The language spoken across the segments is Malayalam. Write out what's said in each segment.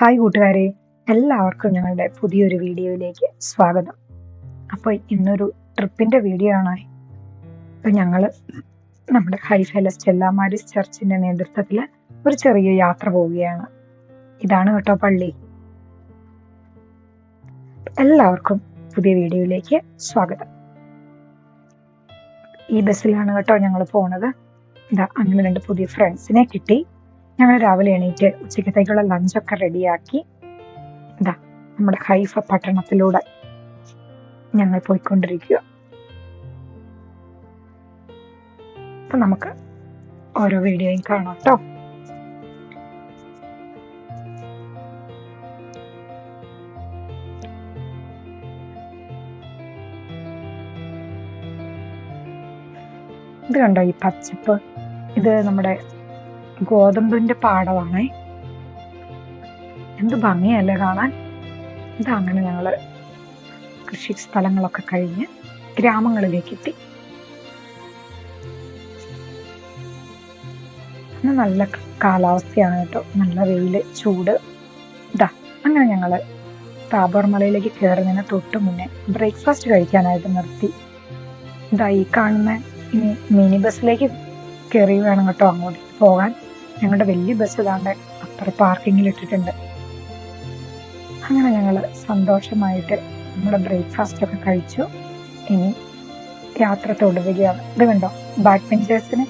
ഹായ് കൂട്ടുകാരെ. എല്ലാവർക്കും ഞങ്ങളുടെ പുതിയൊരു വീഡിയോയിലേക്ക് സ്വാഗതം. അപ്പോൾ ഇന്നൊരു ട്രിപ്പിന്റെ വീഡിയോ ആണ്. ഇപ്പം ഞങ്ങൾ നമ്മുടെ ഹൈഫൈല സ്റ്റെല്ലാമാരിസ് ചർച്ചിന്റെ നേതൃത്വത്തിൽ ഒരു ചെറിയ യാത്ര പോവുകയാണ്. ഇതാണ് കേട്ടോ പള്ളി. എല്ലാവർക്കും പുതിയ വീഡിയോയിലേക്ക് സ്വാഗതം. ഈ ബസ്സിലാണ് കേട്ടോ ഞങ്ങൾ പോണത്. ഇതാ അങ്ങനെ രണ്ട് പുതിയ ഫ്രണ്ട്സിനെ കിട്ടി. ഞങ്ങൾ രാവിലെ എണീറ്റ് ഉച്ചക്കത്തേക്കുള്ള ലഞ്ചൊക്കെ റെഡിയാക്കി ഇതാ നമ്മുടെ ഹൈഫ പട്ടണത്തിലൂടെ ഞങ്ങൾ പോയിക്കൊണ്ടിരിക്കുക. അപ്പൊ നമുക്ക് ഓരോ വീഡിയോയും കാണാം കേട്ടോ ഇത് കണ്ടോ ഈ പച്ചപ്പ്? ഇത് നമ്മുടെ ഗോതമ്പിന്റെ പാടമാണേ. എന്ത് ഭംഗിയല്ലേ കാണാൻ? ഇതങ്ങനെ ഞങ്ങൾ കൃഷി സ്ഥലങ്ങളൊക്കെ കഴിഞ്ഞ് ഗ്രാമങ്ങളിലേക്ക് എത്തി. നല്ല കാലാവസ്ഥയാണ് കേട്ടോ. നല്ല വെയിൽ ചൂട്. ഇതാ അങ്ങനെ ഞങ്ങൾ താബോർമലയിലേക്ക് കയറുന്നതിന് തൊട്ട് മുന്നേ ബ്രേക്ക്ഫാസ്റ്റ് കഴിക്കാനായിട്ട് നിർത്തി. ഇതാ ഈ കാണുന്ന ഇനി മിനി ബസ്സിലേക്ക് കയറി വേണം കേട്ടോ അങ്ങോട്ട് പോകാൻ. ഞങ്ങളുടെ വലിയ ബസ് ഇതാണ്ട് അത്ര പാർക്കിങ്ങിൽ ഇട്ടിട്ടുണ്ട് അങ്ങനെ ഞങ്ങൾ സന്തോഷമായിട്ട് നമ്മുടെ ബ്രേക്ക്ഫാസ്റ്റ് ഒക്കെ കഴിച്ചു. ഇനി യാത്ര തുടരുകയാണ്. ഇത് കണ്ടോ? ബാഡ്മിന്റേഴ്സിന്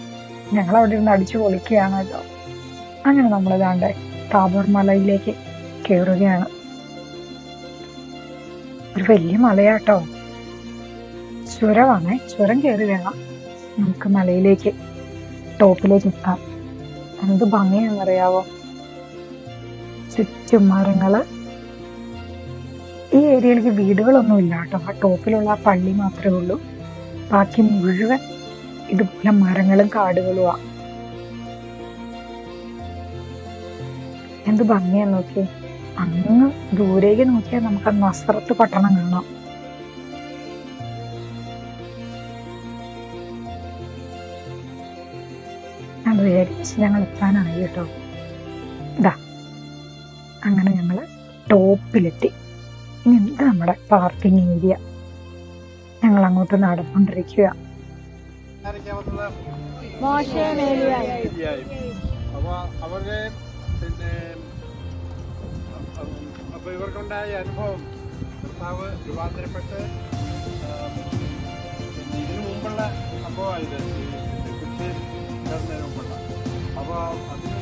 ഞങ്ങൾ അവിടെ ഇരുന്ന് അടിച്ചു പൊളിക്കുകയാണ് കേട്ടോ. അങ്ങനെ നമ്മൾ ഇതാണ്ട് താബോർ മലയിലേക്ക് കയറുകയാണ് ഒരു വലിയ മലയാട്ടോ. ചുരമാണേ ചുരം കയറി വേണം നമുക്ക് മലയിലേക്ക് ടോപ്പിലേക്ക് എത്താം. എന്ത് ഭംഗിയാണെന്നറിയാവോ? ചുറ്റും മരങ്ങൾ. ഈ ഏരിയയിലേക്ക് വീടുകളൊന്നും ഇല്ല കേട്ടോ. ആ ടോപ്പിലുള്ള ആ പള്ളി മാത്രമേ ഉള്ളൂ. ബാക്കി മുഴുവൻ ഇതുപോലെ മരങ്ങളും കാടുകളുമാ എന്ത് ഭംഗിയാന്ന് നോക്കി അങ്ങ് ദൂരേക്ക് നോക്കിയാൽ നമുക്ക് നസറത്ത് പട്ടണം കാണാം. ഞാൻ വിചാരിച്ച് ഞങ്ങൾ എത്താനായി കേട്ടോ. ഇതാ അങ്ങനെ ഞങ്ങൾ ടോപ്പിലെത്തി. ഇനി ഇത് നമ്മുടെ പാർക്കിംഗ് ഏരിയ ഞങ്ങൾ അങ്ങോട്ട് നടന്നുകൊണ്ടിരിക്കുക അവരുടെ പിന്നെ അപ്പൊ ഇവർക്കുണ്ടായ അനുഭവം കർത്താവ് രൂപാന്തരപ്പെട്ട് ഇതിനു മുമ്പുള്ള സംഭവമാണ്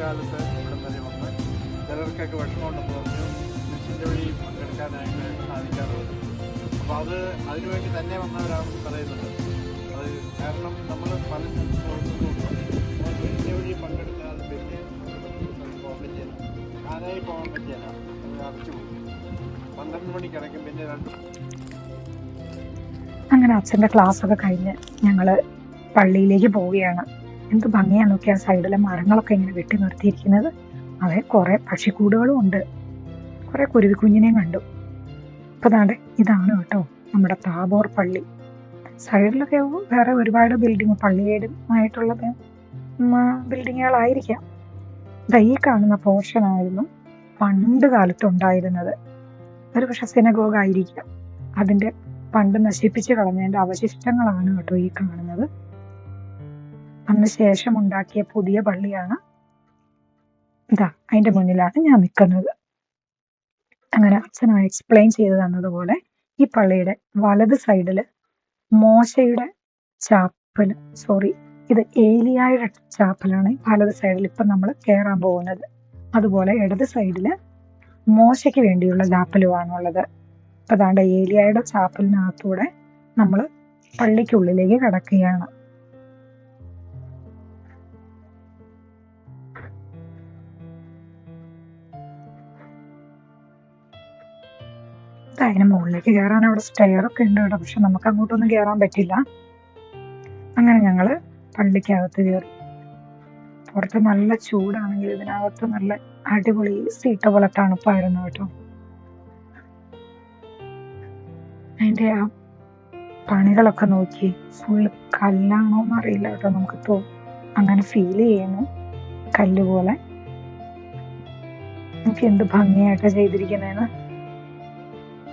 കാലത്ത് ഇവിടെ വരെ വന്ന് ചിലർക്കൊക്കെ വിഷമമുണ്ടെന്ന് പറഞ്ഞു കൃഷിന്റെ വഴി പങ്കെടുക്കാനായിട്ട് സാധിക്കാറുള്ളത് അപ്പോൾ അത് അതിനുവേണ്ടി തന്നെ വന്നവരാണ് പറയുന്നത്. അത് കാരണം നമ്മൾ പല സ്ഥലത്തും കൃഷിന്റെ വഴി പങ്കെടുക്കാതെ വലിയ പോകാൻ പറ്റിയല്ല കാലായി പോകാൻ പറ്റിയല്ല അടച്ചു പോകും പന്ത്രണ്ട് മണിക്ക് അടയ്ക്കും പിന്നെ രണ്ട് അങ്ങനെ അച്ഛന്റെ ക്ലാസ്സൊക്കെ കഴിഞ്ഞ് ഞങ്ങൾ പള്ളിയിലേക്ക് പോവുകയാണ്. എന്ത് ഭംഗിയാണ് നോക്കി ആ സൈഡിലെ മരങ്ങളൊക്കെ ഇങ്ങനെ വെട്ടി നിർത്തിയിരിക്കുന്നത്. അവയെ കുറെ പക്ഷിക്കൂടുകളും ഉണ്ട്. കുറെ കുരുവിക്കുഞ്ഞിനെയും കണ്ടു. അപ്പൊ താണ്ടെ ഇതാണ് കേട്ടോ നമ്മുടെ താബോർ പള്ളി. സൈഡിലൊക്കെ വേറെ ഒരുപാട് ബിൽഡിംഗ് പള്ളിയേടുമായിട്ടുള്ള ബിൽഡിങ്ങുകളായിരിക്കാം ഈ കാണുന്ന പോർഷൻ ആയിരുന്നു പണ്ട് കാലത്ത് ഉണ്ടായിരുന്നത്. ഒരു പക്ഷെ സിനഗോഗ് ആയിരിക്കാം. അതിന്റെ പണ്ട് നശിപ്പിച്ച് കളഞ്ഞതിന്റെ അവശിഷ്ടങ്ങളാണ് കേട്ടോ ഈ കാണുന്നത്. അന്ന് ശേഷം ഉണ്ടാക്കിയ പുതിയ പള്ളിയാണ്. ഇതാ അതിന്റെ മുന്നിലാണ് ഞാൻ നിൽക്കുന്നത്. അങ്ങനെ അച്ഛനാ എക്സ്പ്ലെയിൻ ചെയ്തു തന്നതുപോലെ ഈ പള്ളിയുടെ വലത് സൈഡിൽ മോശയുടെ ചാപ്പൽ സോറി ഇത് ഏലിയായുടെ ചാപ്പലാണ് വലത് സൈഡിൽ ഇപ്പൊ നമ്മൾ കയറാൻ പോകുന്നത്. അതുപോലെ ഇടത് സൈഡിൽ മോശയ്ക്ക് വേണ്ടിയുള്ള ചാപ്പലുമാണുള്ളത്. അതാണ്ട് ഏലിയായുടെ ചാപ്പലിനകത്തൂടെ നമ്മൾ പള്ളിക്കുള്ളിലേക്ക് കടക്കുകയാണ്. അതിന് മുകളിലേക്ക് കയറാൻ അവിടെ സ്റ്റെയറൊക്കെ ഉണ്ട് കേട്ടോ. പക്ഷെ നമുക്ക് അങ്ങോട്ടൊന്നും കയറാൻ പറ്റില്ല. അങ്ങനെ ഞങ്ങൾ പള്ളിക്കകത്ത് കയറി പുറത്ത് നല്ല ചൂടാണെങ്കിൽ ഇതിനകത്ത് നല്ല അടിപൊളി സീട്ട പോലെ തണുപ്പായിരുന്നു കേട്ടോ. അതിന്റെ ആ പണികളൊക്കെ നോക്കി ഫുള്ള് കല്ലാണോ എന്നറിയില്ല കേട്ടോ നമുക്ക് തോ അങ്ങനെ ഫീൽ ചെയ്യുന്നു കല്ല് പോലെ. എനിക്ക് എന്ത് ഭംഗിയായിട്ടാണ് ചെയ്തിരിക്കുന്നതെന്ന്.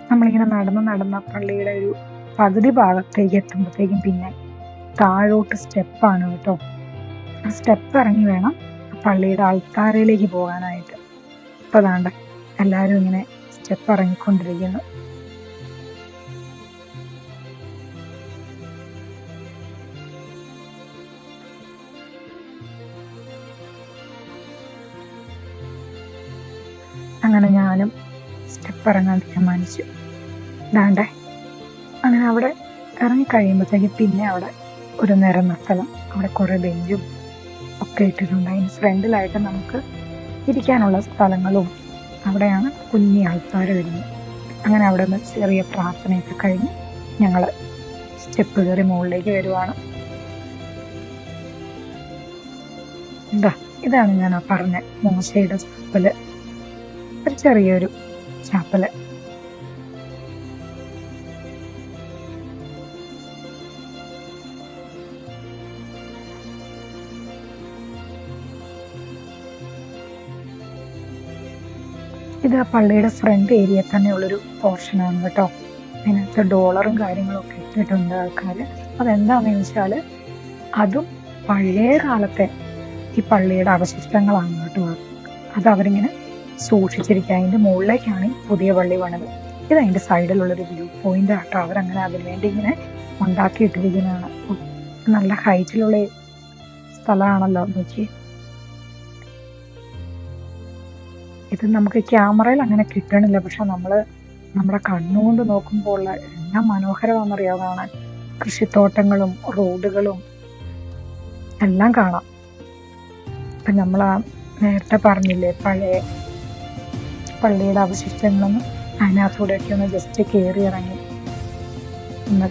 നമ്മളിങ്ങനെ നടന്ന് നടന്ന പള്ളിയുടെ ഒരു പകുതി ഭാഗത്തേക്ക് എത്തുമ്പോഴത്തേക്കും പിന്നെ താഴോട്ട് സ്റ്റെപ്പാണ് കേട്ടോ. ആ സ്റ്റെപ്പ് ഇറങ്ങി വേണം പള്ളിയുടെ ആൾക്കാരയിലേക്ക് പോകാനായിട്ട്. അപ്പോൾ അതാണ്ട് എല്ലാവരും ഇങ്ങനെ സ്റ്റെപ്പ് ഇറങ്ങിക്കൊണ്ടിരിക്കുന്നു. അങ്ങനെ ഞാനും സ്റ്റെപ്പ് ഇറങ്ങാൻ തീരുമാനിച്ചു ദാണ്ടേ അങ്ങനെ അവിടെ ഇറങ്ങി കഴിയുമ്പോഴത്തേക്ക് പിന്നെ അവിടെ ഒരു നിരന്ന സ്ഥലം അവിടെ കുറേ ബെഞ്ചും ഒക്കെ ഇട്ടിട്ടുണ്ട്. അതിന് ഫ്രണ്ടിലായിട്ട് നമുക്ക് ഇരിക്കാനുള്ള സ്ഥലങ്ങളും അവിടെയാണ് കുഞ്ഞി ആൾക്കാർ വരുന്നത്. അങ്ങനെ അവിടെ നിന്ന് ചെറിയ പ്രാർത്ഥനയൊക്കെ കഴിഞ്ഞ് ഞങ്ങൾ സ്റ്റെപ്പ് കയറി മുകളിലേക്ക് വരുവാണ്. എന്താ ഇതാണ് ഞാൻ ആ പറഞ്ഞ മോശയുടെ സ്റ്റെപ്പിൽ ഒരു ചെറിയൊരു ചാപ്പൽ. ഇത് ആ പള്ളിയുടെ ഫ്രണ്ട് ഏരിയ തന്നെയുള്ളൊരു പോർഷനാണ് കേട്ടോ. അതിനകത്ത് ഡോളറും കാര്യങ്ങളൊക്കെ ഇട്ടിട്ടുണ്ട് ആൾക്കാർ അതെന്താണെന്ന് ചോദിച്ചാൽ അതും പഴയ കാലത്തെ ഈ പള്ളിയുടെ അവശിഷ്ടങ്ങളാണ് കേട്ടോ. അത് അവരിങ്ങനെ സൂക്ഷിച്ചിരിക്കുക. അതിന്റെ മുകളിലേക്കാണ് പുതിയ പള്ളി പണിത് ഇത് അതിന്റെ സൈഡിലുള്ളൊരു വ്യൂ പോയിന്റ് ആട്ടോ അവരങ്ങനെ അതിന് വേണ്ടി ഇങ്ങനെ ഉണ്ടാക്കിയിട്ടിരിക്കുന്നതാണ് നല്ല ഹൈറ്റിലുള്ള സ്ഥലമാണല്ലോ നോക്കി ഇത് നമുക്ക് ക്യാമറയിൽ അങ്ങനെ കിട്ടണില്ല. പക്ഷെ നമ്മൾ നമ്മുടെ കണ്ണുകൊണ്ട് നോക്കുമ്പോൾ ഉള്ള എല്ലാ മനോഹരമാണെന്നറിയാം. കാണാൻ കൃഷിത്തോട്ടങ്ങളും റോഡുകളും എല്ലാം കാണാം. ഇപ്പൊ നമ്മൾ നേരത്തെ പറഞ്ഞില്ലേ പഴയ പള്ളിയുടെ അവശിഷ്ടങ്ങളൊന്നും അതിനകത്തൂടെയൊക്കെ ഒന്ന് ജസ്റ്റ് കയറി ഇറങ്ങി. ഒന്ന്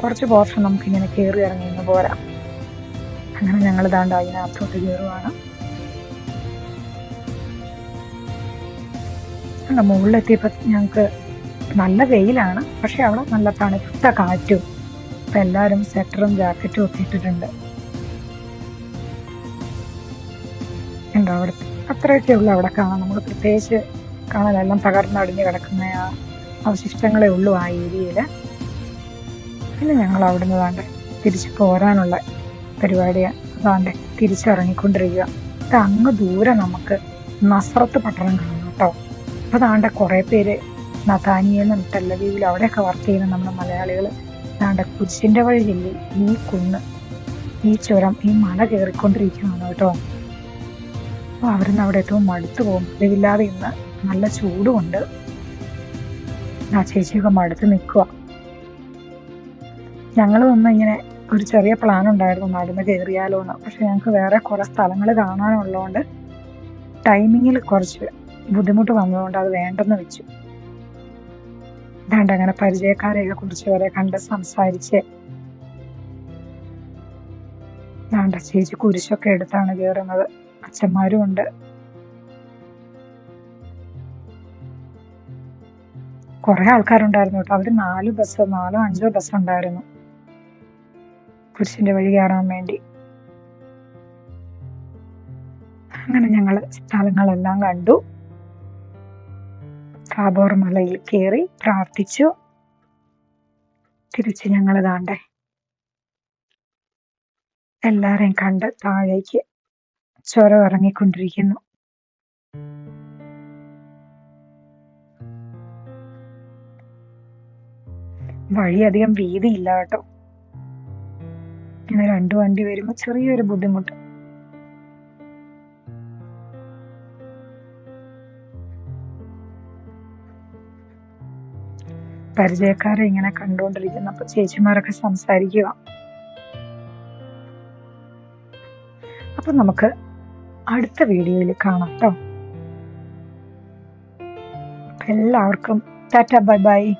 കുറച്ച് പോർഷൻ നമുക്കിങ്ങനെ കയറി ഇറങ്ങി ഒന്ന് പോരാം. അങ്ങനെ ഞങ്ങൾ ദാണ്ട് അതിനകത്തോട്ട് കയറുവാണ് അല്ല മുകളിലെത്തിയപ്പോൾ ഞങ്ങൾക്ക് നല്ല വെയിലാണ് പക്ഷെ അവിടെ നല്ല തണുത്ത കാറ്റും ഇപ്പം എല്ലാവരും സ്വെറ്ററും ജാക്കറ്റും ഒക്കെ ഇട്ടിട്ടുണ്ട്. ഉണ്ടോ അവിടെ അത്രയൊക്കെ ഉള്ളു അവിടെ കാണാൻ. നമ്മൾ പ്രത്യേകിച്ച് കാണാൻ എല്ലാം തകർന്നടിഞ്ഞ് കിടക്കുന്ന ആ അവശിഷ്ടങ്ങളെ ഉള്ളൂ ആ ഏരിയയിൽ പിന്നെ ഞങ്ങൾ അവിടുന്ന് താണ്ടെ തിരിച്ചു പോരാനുള്ള പരിപാടിയാണ് അതാണ്ടെ തിരിച്ചിറങ്ങിക്കൊണ്ടിരിക്കുക. എന്നിട്ട് അങ്ങ് ദൂരെ നമുക്ക് നസ്രത്ത് പട്ടണം കാണാം കേട്ടോ. അപ്പം താണ്ടെ കുറേ പേര് നതാനിയെന്നും ടെല്ലവീവിലും അവിടെയൊക്കെ വർക്ക് ചെയ്യുന്ന നമ്മുടെ മലയാളികൾ താണ്ടെ വഴി ചെല്ലി ഈ കുന്ന് ഈ ചുരം ഈ മല കയറിക്കൊണ്ടിരിക്കുകയാണ് കേട്ടോ. അപ്പോൾ അവരിന്ന് അവിടെ ഏറ്റവും മടുത്തു പോകും. അറിവില്ലാതെ ഇന്ന് നല്ല ചൂടുമുണ്ട്. ആ ചേച്ചിയൊക്കെ മടുത്ത് നിൽക്കുക ഞങ്ങൾ വന്ന് ഇങ്ങനെ ഒരു ചെറിയ പ്ലാൻ ഉണ്ടായിരുന്നു നടന്ന് കയറിയാലോ എന്ന്. പക്ഷെ ഞങ്ങൾക്ക് വേറെ കുറെ സ്ഥലങ്ങൾ കാണാനുള്ളതുകൊണ്ട് ടൈമിങ്ങിൽ കുറച്ച് ബുദ്ധിമുട്ട് വന്നതുകൊണ്ട് അത് വേണ്ടെന്ന് വെച്ചു. ഇതാണ്ട് അങ്ങനെ പരിചയക്കാരെയൊക്കെ കുറിച്ച് വരെ കണ്ട് സംസാരിച്ച് വേണ്ട ചേച്ചി കുരിശൊക്കെ എടുത്താണ് കയറുന്നത് അച്ഛന്മാരും ഉണ്ട്. കുറെ ആൾക്കാരുണ്ടായിരുന്നു കേട്ടോ. അവർ നാല് ബസ് നാലോ അഞ്ചോ ബസ് ഉണ്ടായിരുന്നു. കുരിശിന്റെ വഴി കയറാൻ വേണ്ടി. അങ്ങനെ ഞങ്ങൾ സ്ഥലങ്ങളെല്ലാം കണ്ടു. താബോർ മലയിൽ കയറി പ്രാർത്ഥിച്ചു. തിരിച്ച് ഞങ്ങൾ താണ്ടേ എല്ലാരെയും കണ്ട് താഴേക്ക് ചുരം ഇറങ്ങിക്കൊണ്ടിരിക്കുന്നു. വഴി അധികം വീതിയില്ല കേട്ടോ. ഇങ്ങനെ രണ്ടു വണ്ടി വരുമ്പോ ചെറിയൊരു ബുദ്ധിമുട്ട്. പരിചയക്കാരെ ഇങ്ങനെ കണ്ടുകൊണ്ടിരിക്കുന്ന അപ്പൊ ചേച്ചിമാരൊക്കെ സംസാരിക്കുക. അപ്പൊ നമുക്ക് അടുത്ത വീഡിയോയിൽ കാണാം കേട്ടോ. എല്ലാവർക്കും ടാറ്റ ബൈ ബൈ.